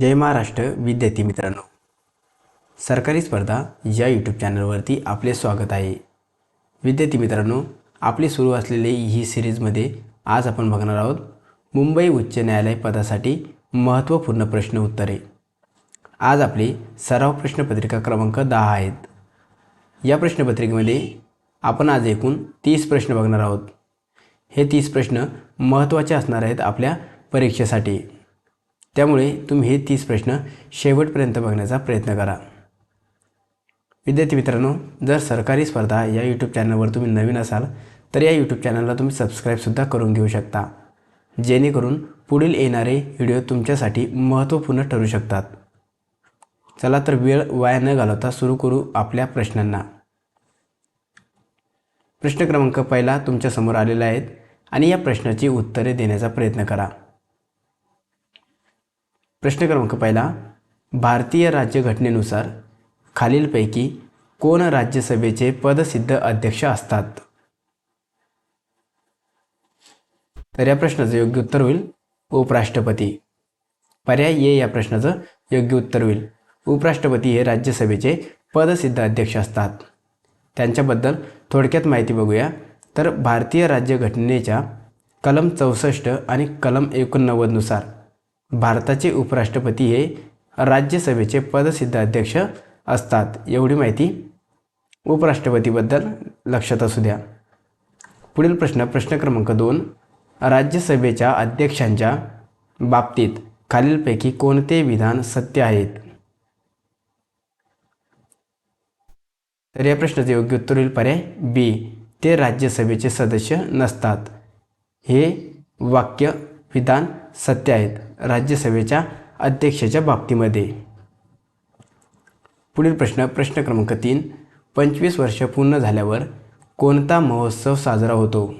जय महाराष्ट्र. विद्यार्थी मित्रांनो सरकारी स्पर्धा या यूट्यूब चॅनलवरती आपले स्वागत आहे. विद्यार्थी मित्रांनो आपली सुरू असलेली ही सिरीजमध्ये आज आपण बघणार आहोत मुंबई उच्च न्यायालय पदासाठी महत्त्वपूर्ण प्रश्न उत्तरे. आज आपली सराव प्रश्नपत्रिका क्रमांक दहा आहेत. या प्रश्नपत्रिकेमध्ये आपण आज एकूण तीस प्रश्न बघणार आहोत. हे तीस प्रश्न महत्त्वाचे असणार आहेत आपल्या परीक्षेसाठी. त्यामुळे तुम्ही हे तीस प्रश्न शेवटपर्यंत बघण्याचा प्रयत्न करा. विद्यार्थी मित्रांनो जर सरकारी स्पर्धा या यूट्यूब चॅनलवर तुम्ही नवीन असाल तर या यूट्यूब चॅनलला तुम्ही सबस्क्राईबसुद्धा करून घेऊ शकता जेणेकरून पुढील येणारे व्हिडिओ तुमच्यासाठी महत्त्वपूर्ण ठरू शकतात. चला तर वेळ वाया न घालवता सुरू करू आपल्या प्रश्नांना. प्रश्न क्रमांक पहिला तुमच्यासमोर आलेला आहेत आणि या प्रश्नाची उत्तरे देण्याचा प्रयत्न करा. प्रश्न क्रमांक पहिला भारतीय राज्यघटनेनुसार खालीलपैकी कोण राज्यसभेचे पदसिद्ध अध्यक्ष असतात? तर या प्रश्नाचं योग्य उत्तर होईल उपराष्ट्रपती. पर्याय ये या प्रश्नाचं योग्य उत्तर होईल उपराष्ट्रपती हे राज्यसभेचे पदसिद्ध अध्यक्ष असतात. त्यांच्याबद्दल थोडक्यात माहिती बघूया. तर भारतीय राज्यघटनेच्या कलम चौसष्ट आणि कलम एकोणनव्वदनुसार भारताचे उपराष्ट्रपती हे राज्यसभेचे पदसिद्ध अध्यक्ष असतात. एवढी माहिती उपराष्ट्रपतीबद्दल लक्षात असू द्या. पुढील प्रश्न प्रश्न क्रमांक दोन. राज्यसभेच्या अध्यक्षांच्या बाबतीत खालीलपैकी कोणते विधान सत्य आहेत? तर या प्रश्नाचे योग्य उत्तर होईल पर्याय बी. ते राज्यसभेचे सदस्य नसतात. हे वाक्य विधान सत्य आहेत राज्यसभेच्या अध्यक्षाच्या बाबतीमध्ये. पुढील प्रश्न प्रश्न क्रमांक तीन. पंचवीस वर्ष पूर्ण झाल्यावर कोणता महोत्सव साजरा होतो?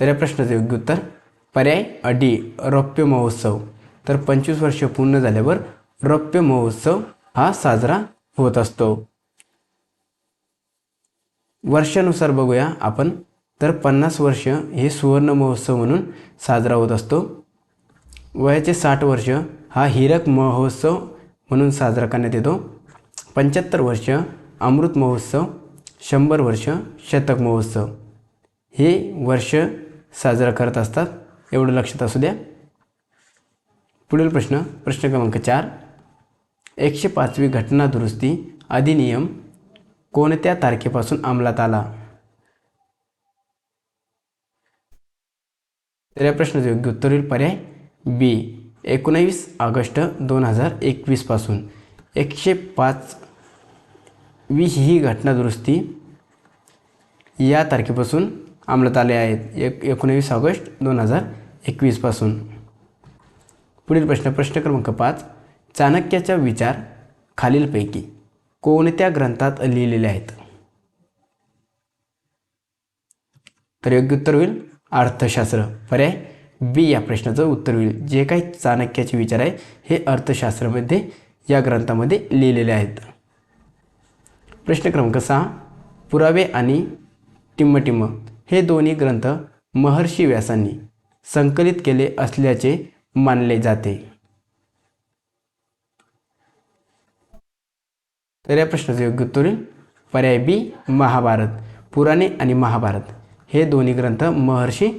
तर या प्रश्नाचे योग्य उत्तर पर्याय अडी रौप्य महोत्सव. तर पंचवीस वर्ष पूर्ण झाल्यावर रौप्य महोत्सव हा साजरा होत असतो. वर्षानुसार बघूया आपण. तर पन्नास वर्ष हे सुवर्ण महोत्सव म्हणून साजरा होत असतो. वयाचे साठ वर्ष हा हिरक महोत्सव म्हणून साजरा करण्यात येतो. पंच्याहत्तर वर्ष अमृत महोत्सव शंभर वर्ष शतक महोत्सव हे वर्ष साजरा करत असतात. एवढं लक्षात असू द्या. पुढील प्रश्न प्रश्न क्रमांक चार. एकशे पाचवी घटना दुरुस्ती अधिनियम कोणत्या तारखेपासून अंमलात आला? तर या प्रश्नाचं योग्य उत्तर होईल पर्याय बी. एकोणावीस ऑगस्ट दोन हजार एकवीसपासून एकशे पाच वीस ही घटना दुरुस्ती या तारखेपासून अंमलात आले आहेत. एक एकोणावीस ऑगस्ट दोन हजार एकवीसपासून पुढील प्रश्न प्रश्न क्रमांक पाच. चाणक्याचा विचार खालीलपैकी कोणत्या ग्रंथात लिहिलेले आहेत? तर योग्य उत्तर होईल अर्थशास्त्र. पर्याय बी या प्रश्नाचं उत्तर होईल. जे काही चाणक्याचे विचार आहे हे अर्थशास्त्रामध्ये या ग्रंथामध्ये लिहिलेले आहेत. प्रश्न क्रमांक सहा. पुरावे आणि टिम्मटिम्म. हे दोन्ही ग्रंथ महर्षी व्यासांनी संकलित केले असल्याचे मानले जाते. तर या प्रश्नाचं योग्य उत्तर पर्याय बी महाभारत. पुराणे आणि महाभारत. हे दोन्ही ग्रंथ महर्षी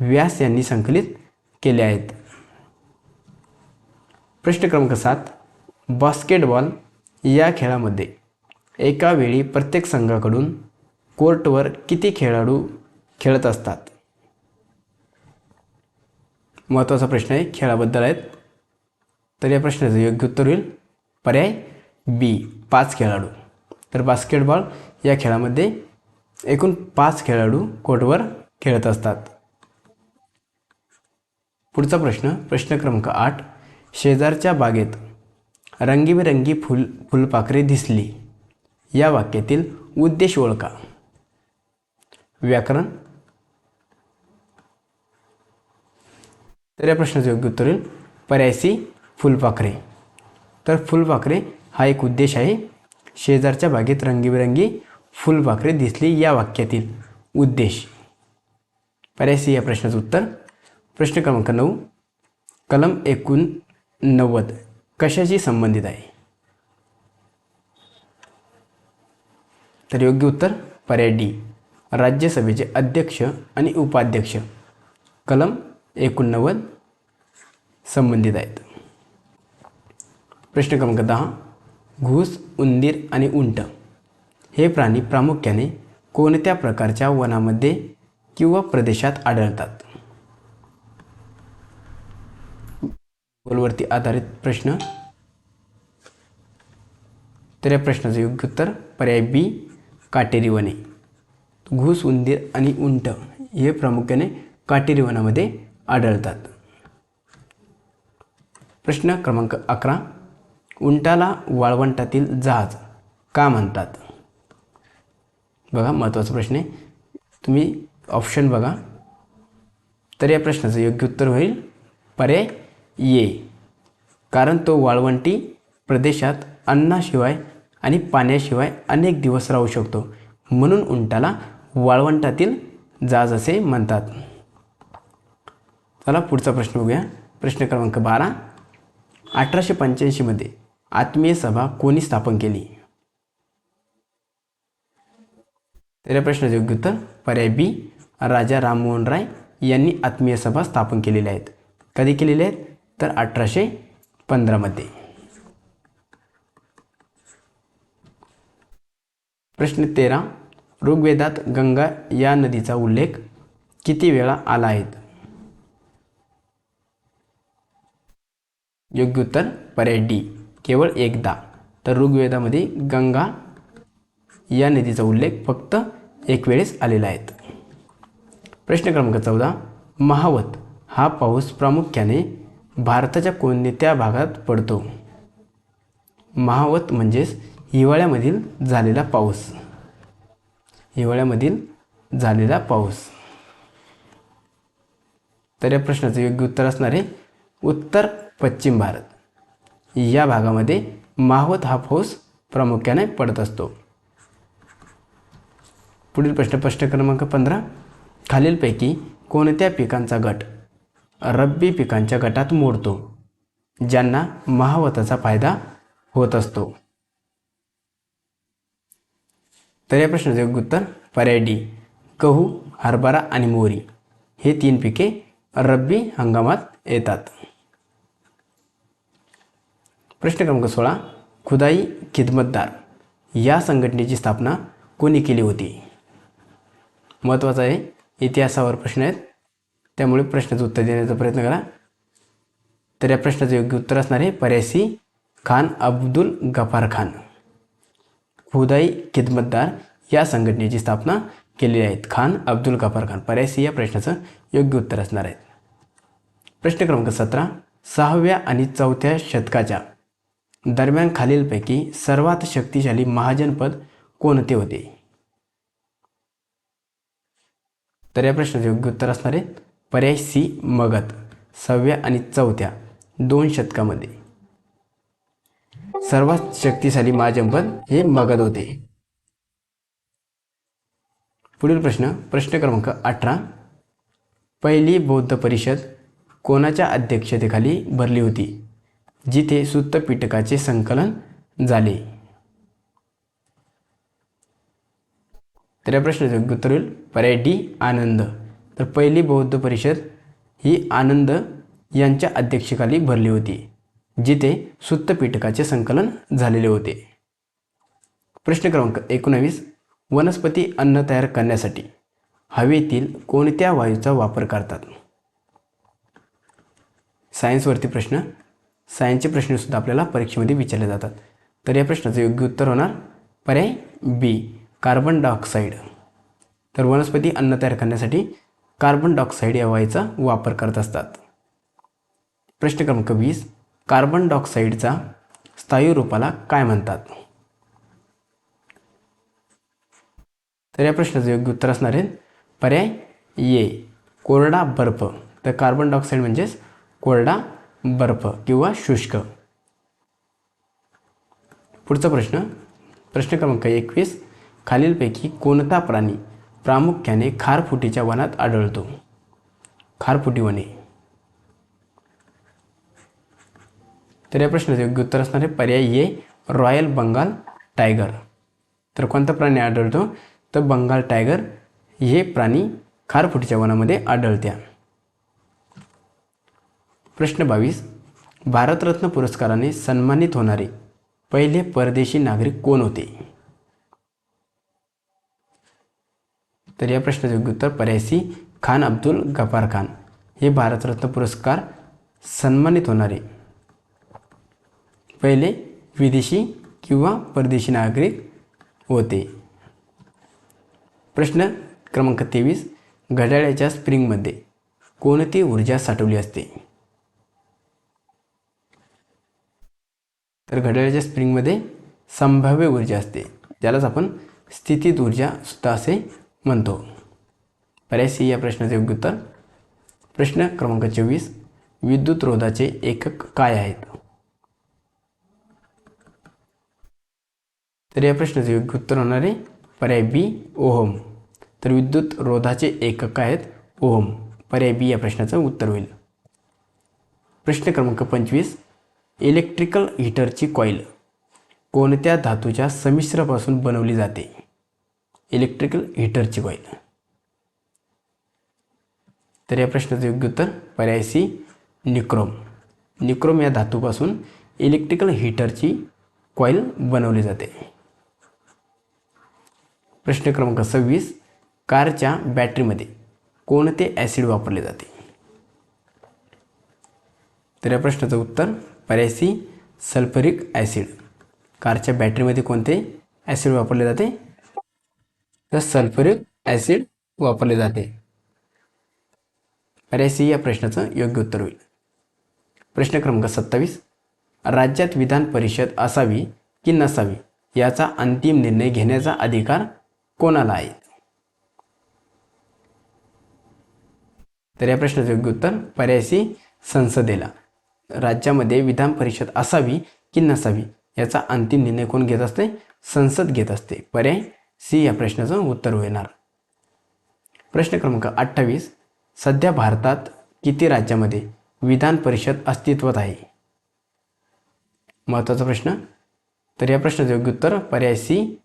व्यास यांनी संकलित केले आहेत. प्रश्न क्रमांक सात बास्केटबॉल या खेळामध्ये एका वेळी प्रत्येक संघाकडून कोर्टवर किती खेळाडू खेळत असतात? महत्त्वाचा प्रश्न आहे खेळाबद्दल आहेत. तर या प्रश्नाचं योग्य उत्तर होईल पर्याय बी पाच खेळाडू. तर बास्केटबॉल या खेळामध्ये एकूण पाच खेळाडू कोर्टवर खेळत असतात. पुढचा प्रश्न प्रश्न क्रमांक आठ. शेजारच्या बागेत रंगीबेरंगी फुल फुलपाखरे दिसली. या वाक्यातील उद्देश ओळखा. व्याकरण. तर या प्रश्नाचं योग्य उत्तर येईल पर्यायसी फुलपाखरे. तर फुलपाखरे हा एक उद्देश आहे. शेजारच्या बागेत रंगीबेरंगी फुलपाखरे दिसली या वाक्यातील उद्देश. पर्याय सी या प्रश्नाचं उत्तर. प्रश्न क्रमांक नऊ. कलम एकोणनव्वद कशाशी संबंधित आहे? तर योग्य उत्तर पर्याय डी. राज्यसभेचे अध्यक्ष आणि उपाध्यक्ष. कलम एकोणनव्वद संबंधित आहेत. प्रश्न क्रमांक दहा. घूस उंदीर आणि उंट. हे प्राणी प्रामुख्याने कोणत्या प्रकारच्या वनामध्ये किंवा प्रदेशात आढळतात? गोलवरती आधारित प्रश्न. तर या प्रश्नाचं योग्य उत्तर पर्याय बी काटेरी वने. घुस उंदीर आणि उंट हे प्रामुख्याने काटेरी वनामध्ये आढळतात. प्रश्न क्रमांक अकरा. उंटाला वाळवंटातील जहाज का म्हणतात? बघा महत्त्वाचा प्रश्न आहे. तुम्ही ऑप्शन बघा. तर या प्रश्नाचं योग्य उत्तर होईल. पर्याय ये कारण तो वाळवंटी प्रदेशात अन्नाशिवाय आणि पाण्याशिवाय अनेक दिवस राहू शकतो. म्हणून उंटाला वाळवंटातील जाज असे म्हणतात. चला पुढचा प्रश्न बघूया. प्रश्न क्रमांक बारा. अठराशे पंच्याऐंशीमध्ये आत्मीय सभा कोणी स्थापन केली? तर या योग्य उत्तर पर्याय बी राजा राममोहन राय यांनी आत्मीय सभा स्थापन केलेल्या आहेत. कधी केलेल्या आहेत? तर अठराशे पंधरामध्ये प्रश्न तेरा ऋग्वेदात गंगा या नदीचा उल्लेख किती वेळा आला आहे? योग्य उत्तर पर्याय डी केवळ एकदा. तर ऋग्वेदामध्ये गंगा या नदीचा उल्लेख फक्त एक वेळेस आलेला आहे. प्रश्न क्रमांक चौदा. महावत हा पाऊस प्रामुख्याने भारताच्या कोणत्या भागात पडतो? महावत म्हणजेच हिवाळ्यामधील झालेला पाऊस. हिवाळ्यामधील झालेला पाऊस. तर या प्रश्नाचं योग्य उत्तर असणार आहे उत्तर पश्चिम भारत. या भागामध्ये माहवत हा पाऊस प्रामुख्याने पडत असतो. पुढील प्रश्न प्रश्न क्रमांक पंधरा. खालीलपैकी कोणत्या पिकांचा गट रब्बी पिकांच्या गटात मोडतो? ज्यांना महावताचा फायदा होत असतो. तर या प्रश्नाचं योग्य उत्तर पर्याय डी. गहू हरभरा आणि मोहरी. हे तीन पिके रब्बी हंगामात येतात. प्रश्न क्रमांक सोळा. खुदाई खिदमतदार. या संघटनेची स्थापना कोणी केली होती? महत्त्वाचा आहे. इतिहासावर प्रश्न आहेत. त्यामुळे प्रश्नाचं उत्तर देण्याचा प्रयत्न करा. तर या प्रश्नाचं योग्य उत्तर असणार आहे पर्यासी खान अब्दुल गफार खान. खुदाई खिदमतदार या संघटनेची स्थापना केलेली आहेत. खान अब्दुल गफार खान. पर्यासी या प्रश्नाचं योग्य उत्तर असणार आहे प्रश्न क्रमांक सतरा. सहाव्या आणि चौथ्या शतकाच्या दरम्यान खालीलपैकी सर्वात शक्तिशाली महाजनपद कोणते होते? तर या प्रश्नाचे योग्य उत्तर असणार आहे पर्याय सी मगध. सहाव्या आणि चौथ्या दोन शतकामध्ये. सर्वात शक्तिशाली महाजनपद हे मगध होते. पुढील प्रश्न प्रश्न क्रमांक अठरा. पहिली बौद्ध परिषद कोणाच्या अध्यक्षतेखाली भरली होती? जिथे सूत्तपिटकाचे संकलन झाले. तर या प्रश्नाचं योग्य उत्तर होईल पर्याय डी आनंद. तर पहिली बौद्ध परिषद ही आनंद यांच्या अध्यक्षेखाली भरली होती जिथे सुत्तपीठकाचे संकलन झालेले होते. प्रश्न क्रमांक एकोणावीस वनस्पती अन्न तयार करण्यासाठी हवेतील कोणत्या वायूचा वापर करतात? सायन्सवरती प्रश्न सायन्सचे प्रश्नसुद्धा आपल्याला परीक्षेमध्ये विचारले जातात. तर या प्रश्नाचं योग्य उत्तर होणार पर्याय बी. कार्बन डायऑक्साईड तर वनस्पती अन्न तयार करण्यासाठी कार्बन डायऑक्साईड या वायूचा वापर करत असतात. प्रश्न क्रमांक वीस. कार्बन डायऑक्साईडचा स्थायू रूपाला काय म्हणतात? तर या प्रश्नाचं योग्य उत्तर असणार आहे. पर्याय ये कोरडा बर्फ. तर कार्बन डायऑक्साईड म्हणजेच कोरडा बर्फ किंवा शुष्क. पुढचा प्रश्न. प्रश्न क्रमांक एकवीस. खालीलपैकी कोणता प्राणी प्रामुख्याने खारफुटीच्या वनात आढळतो? खारफुटी वने तर या प्रश्नाचे योग्य उत्तर असणारे पर्याय ये रॉयल बंगाल टायगर. तर कोणता प्राणी आढळतो? तर बंगाल टायगर हे प्राणी खारफुटीच्या वनामध्ये आढळत्या. प्रश्न बावीस. भारतरत्न पुरस्काराने सन्मानित होणारे पहिले परदेशी नागरिक कोण होते? तर या प्रश्नाचे योग्य उत्तर पर्याय सी खान अब्दुल गफार खान. हे भारतरत्न पुरस्कार सन्मानित होणारे. पहिले विदेशी किंवा परदेशी नागरिक होते. प्रश्न क्रमांक तेवीस. घड्याळ्याच्या स्प्रिंगमध्ये कोणती ऊर्जा साठवली असते? तर घड्याळाच्या स्प्रिंगमध्ये संभाव्य ऊर्जा असते. ज्यालाच आपण स्थितीत ऊर्जा सुद्धा असे म्हणतो. पर्याय या प्रश्नाचे योग्य उत्तर. प्रश्न क्रमांक चोवीस. विद्युत रोधाचे एकक काय आहेत? तर या प्रश्नाचे योग्य उत्तर होणार आहे पर्याय बी ओहम. तर विद्युत रोधाचे एकक काय आहेत? ओहम. पर्याय बी या प्रश्नाचं उत्तर होईल. प्रश्न क्रमांक पंचवीस. इलेक्ट्रिकल हीटरची कॉईल कोणत्या धातूच्या संमिश्रापासून बनवली जाते? इलेक्ट्रिकल हीटरची कॉईल तर या प्रश्नाचं योग्य उत्तर पर्याय सी निक्रोम. निक्रोम या धातूपासून इलेक्ट्रिकल हीटरची कॉईल बनवली जाते. प्रश्न क्रमांक सव्वीस कारच्या बॅटरीमध्ये कोणते ॲसिड वापरले जाते? तर या प्रश्नाचं उत्तर पर्याय सी सल्फरिक ॲसिड. कारच्या बॅटरीमध्ये कोणते ॲसिड वापरले जाते? तर सल्फ्युरिक ॲसिड वापरले जाते. पर्याय सी या प्रश्नाचं योग्य उत्तर होईल. प्रश्न क्रमांक सत्तावीस. राज्यात विधान परिषद असावी की नसावी? याचा अंतिम निर्णय घेण्याचा अधिकार कोणाला आहे? तर या प्रश्नाचं योग्य उत्तर पर्याय सी संसदेला. राज्यामध्ये विधान परिषद असावी की नसावी? याचा अंतिम निर्णय कोण घेत असते? संसद घेत असते. पर्याय सी या प्रश्नाचं उत्तर होणार. प्रश्न क्रमांक अठ्ठावीस सध्या भारतात किती राज्यामध्ये विधान परिषद अस्तित्वात आहे? महत्त्वाचा प्रश्न. तर या प्रश्नाचं योग्य उत्तर पर्याय सी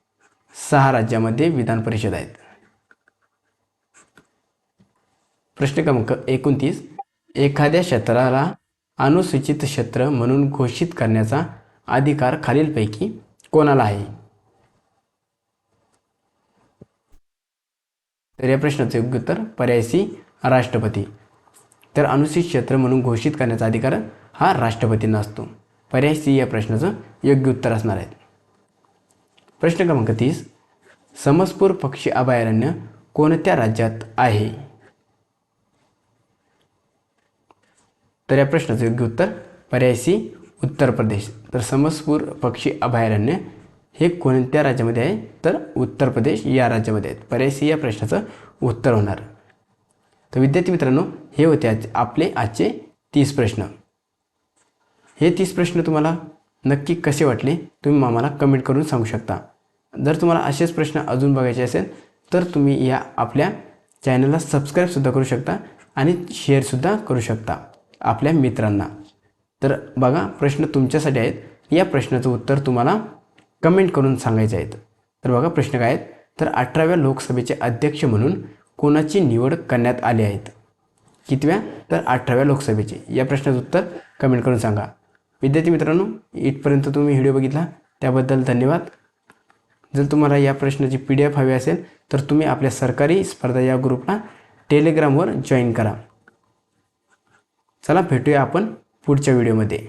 सहा राज्यामध्ये विधान परिषद आहेत. प्रश्न क्रमांक एकोणतीस एखाद्या क्षेत्राला अनुसूचित क्षेत्र म्हणून घोषित करण्याचा अधिकार खालीलपैकी कोणाला आहे? तर या प्रश्नाचं योग्य उत्तर पर्याय सी राष्ट्रपती. तर अनुसूचित क्षेत्र म्हणून घोषित करण्याचा अधिकार हा राष्ट्रपतींना असतो. पर्याय सी या प्रश्नाचं योग्य उत्तर असणार आहे. प्रश्न क्रमांक तीस समसपूर पक्षी अभयारण्य कोणत्या राज्यात आहे? तर या प्रश्नाचं योग्य उत्तर पर्याय सी उत्तर प्रदेश. तर समसपूर पक्षी अभयारण्य हे कोणत्या राज्यामध्ये आहे? तर उत्तर प्रदेश या राज्यामध्ये आहेत. पर्याय सी या प्रश्नाचं उत्तर होणार. तर विद्यार्थी मित्रांनो हे होते आज आपले आजचे तीस प्रश्न. हे तीस प्रश्न तुम्हाला नक्की कसे वाटले? तुम्ही आम्हाला कमेंट करून सांगू शकता. जर तुम्हाला असेच प्रश्न अजून बघायचे असेल तर तुम्ही या आपल्या चॅनलला सबस्क्राईबसुद्धा करू शकता आणि शेअरसुद्धा करू शकता आपल्या मित्रांना. तर बघा प्रश्न तुमच्यासाठी आहेत. या प्रश्नाचं उत्तर तुम्हाला कमेंट करून सांगायचे आहेत तर बघा प्रश्न काय आहेत? तर अठराव्या लोकसभेचे अध्यक्ष म्हणून कोणाची निवड करण्यात आली आहेत कितव्या? तर अठराव्या लोकसभेचे. या प्रश्नाचं उत्तर कमेंट करून सांगा. विद्यार्थी मित्रांनो इथपर्यंत तुम्ही व्हिडिओ बघितला त्याबद्दल धन्यवाद. जर तुम्हाला या प्रश्नाची पी डी एफ हवी असेल तर तुम्ही आपल्या सरकारी स्पर्धा या ग्रुपला टेलिग्रामवर जॉईन करा. चला भेटूया आपण पुढच्या व्हिडिओमध्ये.